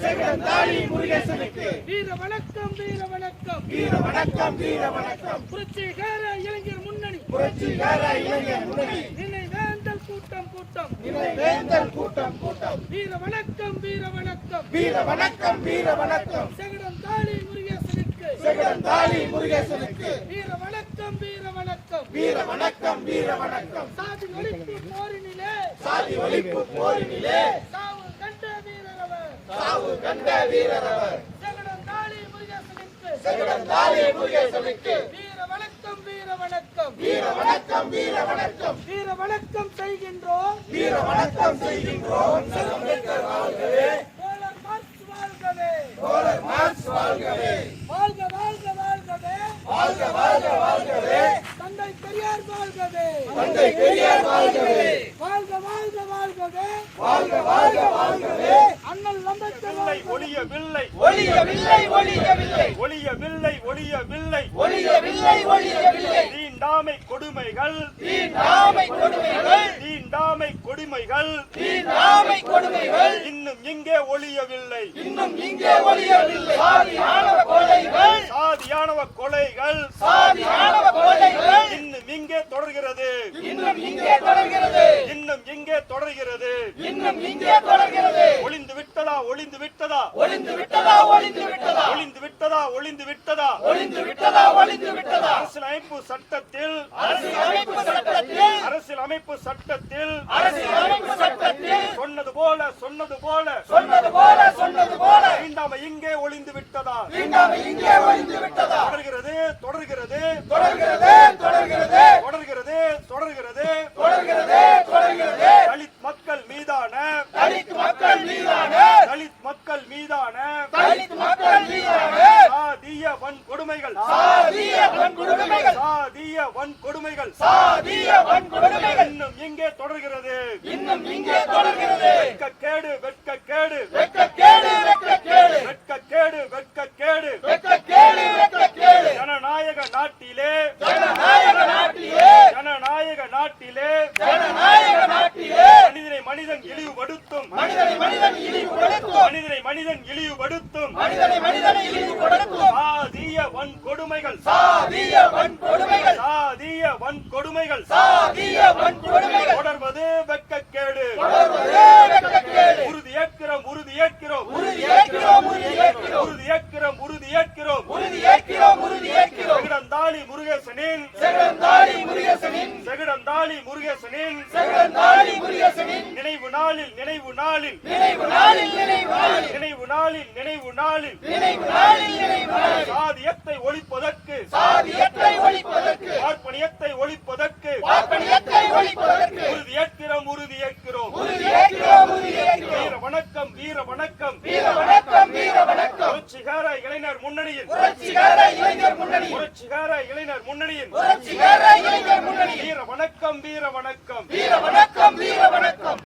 வீர வணக்கம் வீர வணக்கம். வீர வணக்கம் வீர வணக்கம். புரட்சிகர இளைஞர் முன்னணி. புரட்சிகர இளைஞர் முன்னணி. நினைவேந்தல் கூட்டம் கூட்டம். வேந்தல் கூட்டம் கூட்டம். வீர வணக்கம் வீர வணக்கம். வீர வணக்கம் வீர வணக்கம். செகடம் தாலி முருகேசனுக்கு. செகந்தாளி முருகேசனுக்கு. வீர வணக்கம் வீர வணக்கம். வீர வணக்கம் வீர வணக்கம். சாதி ஒழிப்பு போரினிலே. சாதி ஒழிப்பு போரினிலே. கண்ட வீரரவர். செகடம் தாலி முருகேசனுக்கு. வீர வணக்கம் வீர வணக்கம் வீர வணக்கம் வீர வணக்கம் வீர வணக்கம் செய்கின்றோம். வீர வணக்கம் செய்கின்றோம் அம்பேத்கர் வாழ்கவே. தோழர் மார்க்ஸ் வாழ்கவே. தோழர் மார்க்ஸ் வாழ்கவே. வாழ்க வாழ்க வாழ்கவே. வாழ்க வாழ்க வாழ்கவே. தந்தை பெரியார் வாழ்கவே. தந்தை பெரியார் வாழ்கவே. வாழ்க வாழ்க வாழ்கவே. வாழ்க வாழ்க வாழ்கவே. அண்ணல் அம்பேத்கர் வில்லை வாழ்க. ஒளியவில்லை ஒளியவில்லை ஒளியவில்லை ஒளியவில்லை ஒளியவில்லை ஒளியவில்லை ஒளியவில்லை தீண்டாமை கொடுமைகள். தீண்டாமை கொடுமைகள். தீண்டாமை கொடுமைகள். தீண்டாமை கொடுமைகள். இன்னும் இங்கே ஒளியவில்லை இன்னும் இங்கே ஒளியவில்லை சாதியானவ கொலைகள். சாதியானவ கொலைகள். சாதியானவ கொலைகள் இன்னும் இங்கே தொடர்கிறது இன்னும் இங்கே தொடர்கிறது. இன்னும் இங்கே தொடர்கிறது. இன்னும் இங்கே தொடர்கிறது. ஒளிந்து விட்டதா ஒளிந்து விட்டதா? ஒளிந்து விட்டதா ஒளிந்து விட்டதா? ஒளிந்து விட்டதா ஒளிந்து விட்டதா? ஒளிந்து விட்டதா ஒளிந்து விட்டதா? அரசியலமைப்பு சட்டத்தில் அரசியலமைப்பு சட்டத்தில் அரசியலமைப்பு சட்டத்தில் அரசியலமைப்பு சட்டத்தில் சொன்னது போல சொன்னது போல. சொன்னது போல சொன்னது போல. தீண்டாமை இங்கே ஒளிந்து விட்டதா? தீண்டாமை இங்கே ஒளிந்து விட்டதா? தொடர்கிறது தொடர்கிறது தொடர்கிறது. வன்கொடுமைகள். சாதிய வன்கொடுமைகள். சாதிய வன்கொடுமைகள். சாதிய வன்கொடுமைகள். இன்னும் இங்கே தொடர்கிறது. இன்னும் இங்கே தொடர்கிறது. வெட்கக்கேடு வெட்கக்கேடு. வெட்கக்கேடு வெட்கக்கேடு. வெட்கக்கேடு வெட்கக்கேடு. வெட்கக்கேடு வெட்கக்கேடு. ஜனநாயக நாட்டிலே. ஜனநாயக நாட்டிலே. ஜனநாயக நாட்டிலே. ஜனநாயக நாட்டிலே. மனிதனை மனிதன் இழிவுபடுத்தும் மனிதனை மனிதன் இழிவுபடுத்தும் மனிதனை மனிதன் இழிவுபடுத்தும் மனிதனை மனிதனை இழிவுபடுத்தும் சாதிய வன்கொடுமைகள். சாதிய வன்கொடுமைகள். சாதிய வன்கொடுமைகள். சாதிய வன்கொடுமைகள். தொடர்வது செகந்தாளி முருகேசனின் நினைவு நாளில் நினைவு நாளில் நினைவு நாளில். நினைவு நாளில் நினைவு நாளில். நினைவு நாளில் நினைவு நாளில் நினைவு நாளில் சாதியத்தை ஒழிப்பதற்கு. சாதியத்தை ஒழிப்பதற்கு. பார்ப்பனியத்தை ஒழிப்பதற்கு பார்ப்பனியத்தை ஒழிப்பதற்கு உறுதியேற்கிறோம் உறுதியேற்கிறோம் உறுதியேற்கிறோம் உறுதியேற்கிறோம் வீர வணக்கம் வீர வணக்கம். வீர வணக்கம் வீர வணக்கம். புரட்சிகார இளைஞர் முன்னணியின் புரட்சிகர இளைஞர் முன்னணி புரட்சிகார இளைஞர் முன்னணியின் புரட்சிகர இளைஞர் முன்னணி வீர வணக்கம். வீர வணக்கம் வீர வணக்கம்.